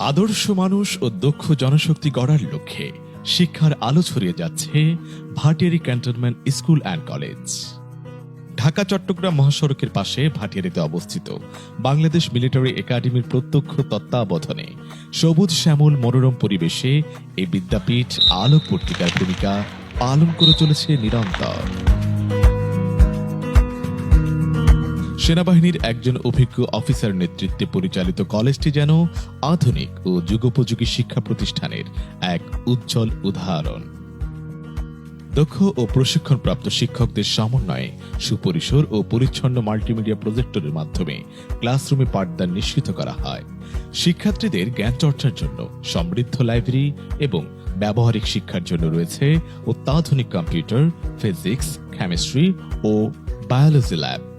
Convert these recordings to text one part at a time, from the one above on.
আদর্শ মানুষ ও দক্ষ জনশক্তি গড়ার লক্ষ্যে শিক্ষার আলো ছড়িয়ে যাচ্ছে Bhatiari cantonment school and college. Dhaka, Chittagong মহাসড়কের পাশে ভাটিয়ারিতে অবস্থিত বাংলাদেশ মিলিটারি একাডেমির প্রত্যক্ষ তত্ত্বাবধানে সবুজ, শ্যামল, মনোরম পরিবেশে এই বিদ্যাপীঠ আলোক পত্রিকার ভূমিকা পালন করে চলেছে নিরন্তর। সেনাবাহিনীর একজন অভিজ্ঞ অফিসার নেতৃত্বে পরিচালিত কলেজটি যেন আধুনিক ও যুগোপযোগী শিক্ষা প্রতিষ্ঠানের এক উজ্জ্বল উদাহরণ। দক্ষ ও প্রশিক্ষণপ্রাপ্ত শিক্ষকদের সমন্বয়ে সুপরিসর ও পরিচ্ছন্ন মাল্টিমিডিয়া প্রজেক্টরের মাধ্যমে ক্লাসরুমে পাঠদান নিশ্চিত করা হয়। শিক্ষার্থীদের জ্ঞান চর্চার জন্য সমৃদ্ধ লাইব্রেরি এবং ব্যবহারিক শিক্ষার জন্য রয়েছে অত্যাধুনিক কম্পিউটার, ফিজিক্স, কেমিস্ট্রি ও বায়োলজি ল্যাব।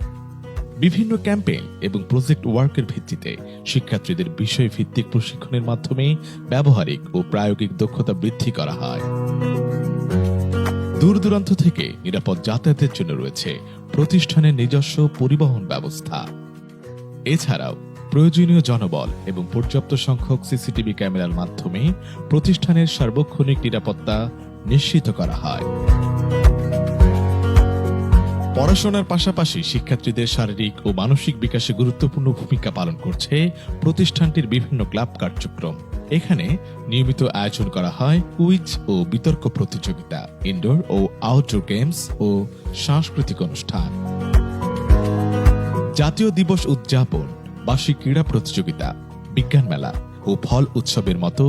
বিভিন্ন ক্যাম্পেইন এবং প্রজেক্ট ওয়ার্কের ভিত্তিতে শিক্ষার্থীদের বিষয় ভিত্তিক প্রশিক্ষণের মাধ্যমে ব্যবহারিক ও প্রায়োগিক দক্ষতা বৃদ্ধি করা হয়। দূর দূরান্ত থেকে নিরাপদ যাতায়াতের জন্য রয়েছে প্রতিষ্ঠানের নিজস্ব পরিবহন ব্যবস্থা। এছাড়াও প্রয়োজনীয় জনবল এবং পর্যাপ্ত সংখ্যক সিসিটিভি ক্যামেরার মাধ্যমে প্রতিষ্ঠানের সার্বক্ষণিক নিরাপত্তা নিশ্চিত করা হয়। পড়াশোনার পাশাপাশি শিক্ষার্থীদের শারীরিক ও মানসিক বিকাশে গুরুত্বপূর্ণ ভূমিকা পালন করছে প্রতিষ্ঠানটির বিভিন্ন ক্লাব কার্যক্রম। এখানে নিয়মিত আয়োজন করা হয় কুইজ ও বিতর্ক প্রতিযোগিতা, ইনডোর ও আউটডোর গেমস ও সাংস্কৃতিক অনুষ্ঠান। জাতীয় দিবস উদযাপন, বার্ষিক ক্রীড়া প্রতিযোগিতা, বিজ্ঞান মেলা ও ফল উৎসবের মতো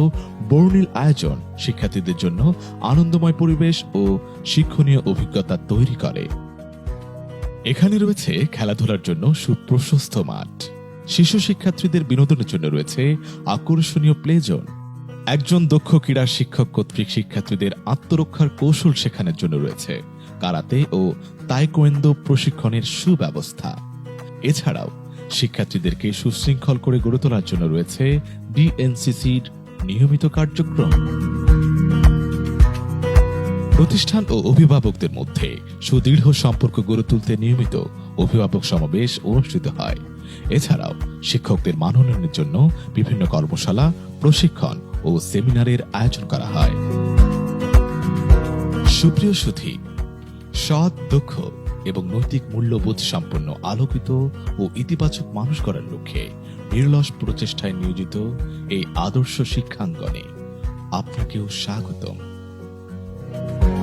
বর্ণিল আয়োজন শিক্ষার্থীদের জন্য আনন্দময় পরিবেশ ও শিক্ষণীয় অভিজ্ঞতা তৈরি করে। এখানে রয়েছে খেলাধুলার জন্য সুপ্রশস্ত মাঠ। শিশু শিক্ষার্থীদের বিনোদনের জন্য রয়েছে আকর্ষণীয় প্লে জোন। একজন দক্ষ ক্রীড়া শিক্ষক কর্তৃক শিক্ষার্থীদের আত্মরক্ষার কৌশল শেখানোর জন্য রয়েছে কারাতে ও তাইকোয়েন্দো প্রশিক্ষণের সুব্যবস্থা। এছাড়াও শিক্ষার্থীদেরকে সুশৃঙ্খল করে গড়ে তোলার জন্য রয়েছে বিএনসিসির নিয়মিত কার্যক্রম। প্রতিষ্ঠান ও অভিভাবকদের মধ্যে সুদৃঢ় সম্পর্ক গড়ে তুলতে নিয়মিত অভিভাবক সমাবেশ অনুষ্ঠিত হয়। এছাড়াও শিক্ষকদের মানোন্নয়নের জন্য বিভিন্ন কর্মশালা, প্রশিক্ষণ ও সেমিনারের আয়োজন করা হয়। সুপ্রিয় সুধী, সৎ, দক্ষ এবং নৈতিক মূল্যবোধ সম্পন্ন, আলোকিত ও ইতিবাচক মানুষ করার লক্ষ্যে নির্লস প্রচেষ্টায় নিয়োজিত এই আদর্শ শিক্ষাঙ্গনে আপনাকেও স্বাগতম। Bye.